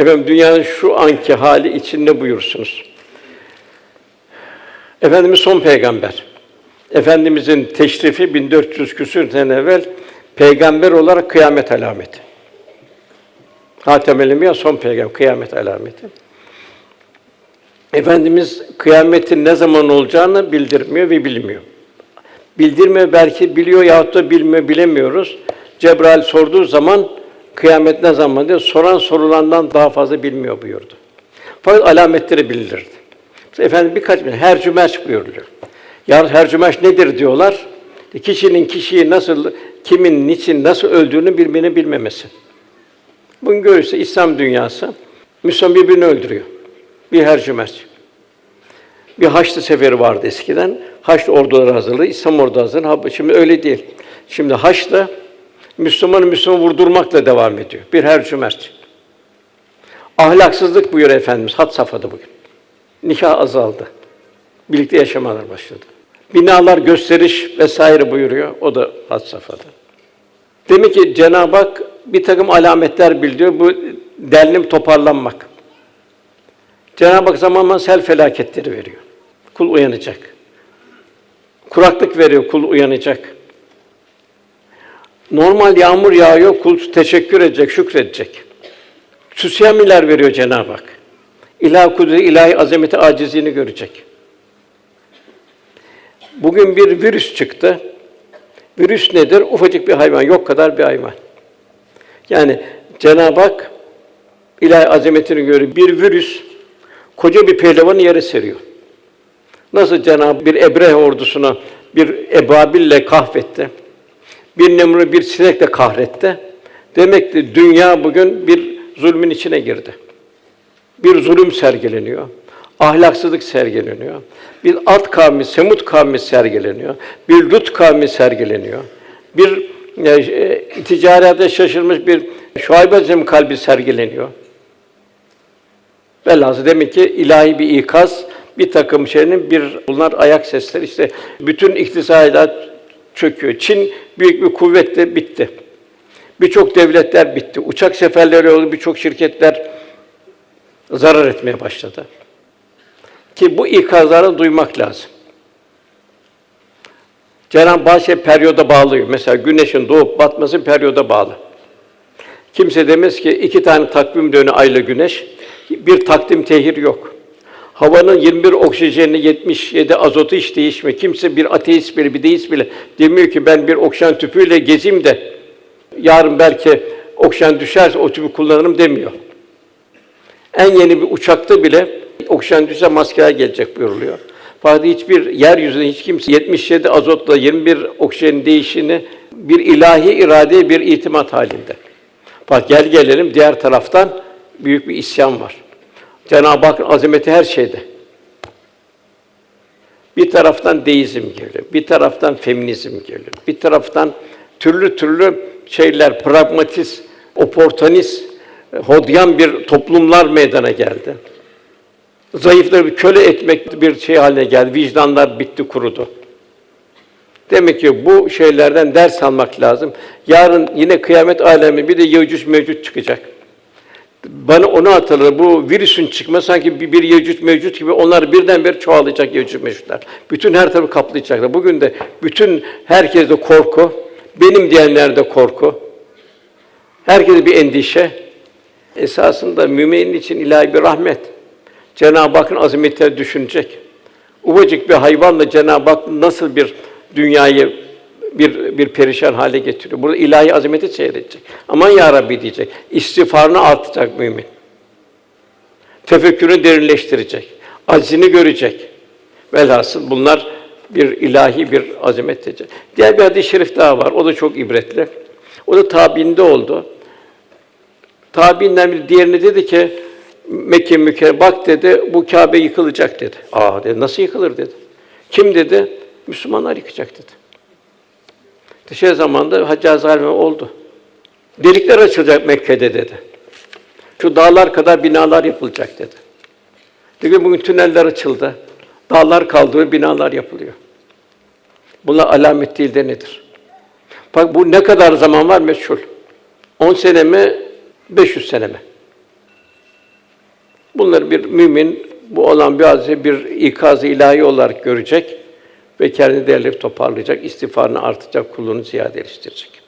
Efendim dünyanın şu anki hali için ne buyursunuz? Efendimiz son peygamber. Efendimizin teşrifi 1400 küsür sene evvel peygamber olarak kıyamet alameti. Hatem-el Enbiya son peygamber kıyamet alameti. Efendimiz kıyametin ne zaman olacağını bildirmiyor ve bilmiyor. Bildirmiyor belki biliyor yahut da bilmiyor bilemiyoruz. Cebrail sorduğu zaman kıyamet ne zaman diye soran sorulandan daha fazla bilmiyor buyurdu. Fakat alametleri bildirirdi. Mesela Efendim birkaç bir her cümerç buyuruluyor. Ya her cümerç nedir diyorlar. Kişinin kişiyi nasıl, kimin, niçin, nasıl öldüğünü birbirini bilmemesi. Bugün görürse İslam dünyası Müslüman birbirini öldürüyor. Bir her cümerç. Bir Haçlı seferi vardı eskiden. Haçlı orduları hazırlığı, İslam ordu hazırlığı. Şimdi öyle değil. Şimdi Haçlı Müslümanı Müslüman vurdurmakla devam ediyor. Bir her cümerç. Ahlaksızlık buyuruyor Efendimiz had safhada bugün. Nikah azaldı. Birlikte yaşamalar başladı. Binalar gösteriş vesaire buyuruyor. O da had safhada. Demek ki Cenab-ı Hak bir takım alametler bildiriyor. Bu derlim toparlanmak. Cenab-ı Hak zaman zaman sel felaketleri veriyor. Kul uyanacak. Kuraklık veriyor, kul uyanacak. Normal yağmur yağıyor, kul teşekkür edecek, şükredecek. Süsiyamiler veriyor Cenab-ı Hak. İlah kudreti, ilahi azameti, acizliğini görecek. Bugün bir virüs çıktı. Virüs nedir? Ufacık bir hayvan, yok kadar bir hayvan. Yani Cenab-ı Hak ilahi azametini göre bir virüs koca bir pehlivanı yere seriyor. Nasıl Cenab-ı bir Ebrehe ordusuna bir ebabille kahvetti. Bir Nemrut bir sinekle kahretti. Demek ki dünya bugün bir zulmün içine girdi. Bir zulüm sergileniyor. Ahlaksızlık sergileniyor. Bir alt kavmi, Semut kavmi sergileniyor. Bir Lut kavmi sergileniyor. Bir e, ticarete şaşırmış bir Şuayb Aleyhisselam kalbi sergileniyor. Velhâsıl demek ki ilahi bir ikaz, bir takım şeylerin bir bunlar ayak sesleri işte bütün iktisadat çöküyor. Çin büyük bir kuvvetle bitti. Birçok devletler bitti. Uçak seferleri oldu, birçok şirketler zarar etmeye başladı. Ki bu ikazları duymak lazım. Cenab-ı Hak şey periyoda bağlıyor. Mesela güneşin doğup batması periyoda bağlı. Kimse demez ki iki tane takvim dönü ayla güneş, bir takdim tehir yok. Havanın 21 oksijeni, 77 azotu hiç değişmiyor. Kimse bir ateist bile, bir deist bile demiyor ki ben bir oksijen tüpüyle gezeyim de yarın belki oksijen düşerse o tüpü kullanırım demiyor. En yeni bir uçakta bile oksijen düşse maskeler gelecek buyuruluyor. Fakat hiçbir yeryüzünde hiç kimse 77 azotla 21 oksijenin değişini bir ilahi iradeye bir itimat halinde. Fakat gel gelelim diğer taraftan büyük bir isyan var. Cenab-ı Hakk'ın azameti her şeyde. Bir taraftan deizm geliyor, bir taraftan feminizm geliyor, bir taraftan türlü türlü şeyler, pragmatist, oportunist, hodyan bir toplumlar meydana geldi. Zayıfları köle etmek bir şey haline geldi. Vicdanlar bitti, kurudu. Demek ki bu şeylerden ders almak lazım. Yarın yine kıyamet alemi bir de Yecüc Mevcut çıkacak. Bana onu hatırladı. Bu virüsün çıkması sanki bir, bir Yecüc Mevcut gibi onlar birdenbire çoğalacak Yecüc Mevcutlar. Bütün her tarafı kaplayacaklar. Bugün de bütün herkeste korku, benim diyenlerde korku. Herkese bir endişe. Esasında müminin için ilahi bir rahmet. Cenab-ı Hakk'ın azametini düşünecek. Ufacık bir hayvanla Cenab-ı Hak nasıl bir dünyayı bir bir perişan hale getiriyor. Burada ilahi azameti seyredecek. Aman ya Rabbi diyecek. İstiğfarını artacak mümin. Tefekkürünü derinleştirecek. Acizini görecek. Velhasıl bunlar bir ilahi bir azamet diyecek. Diğer bir hadis-i şerif daha var. O da çok ibretli. O da tabiinde oldu. Tabiinden bir diğerine dedi ki Mekke mükerrem bak dedi bu Kâbe yıkılacak dedi. Aa dedi nasıl yıkılır dedi. Kim dedi? Müslümanlar yıkacak dedi. Şey zamanda Haccaz Halime oldu. Delikler açılacak Mekke'de dedi. Şu dağlar kadar binalar yapılacak dedi. Bugün bugün tüneller açıldı. Dağlar kaldı binalar yapılıyor. Bunlar alamet değil de nedir? Bak bu ne kadar zaman var meşhur. 10 sene mi, 500 sene mi? Bunları bir mümin bu olan bir hadise bir ikaz ilahi olarak görecek ve kendini derleyip toparlayacak, istiğfarını artacak, kulluğunu ziyadeleştirecek.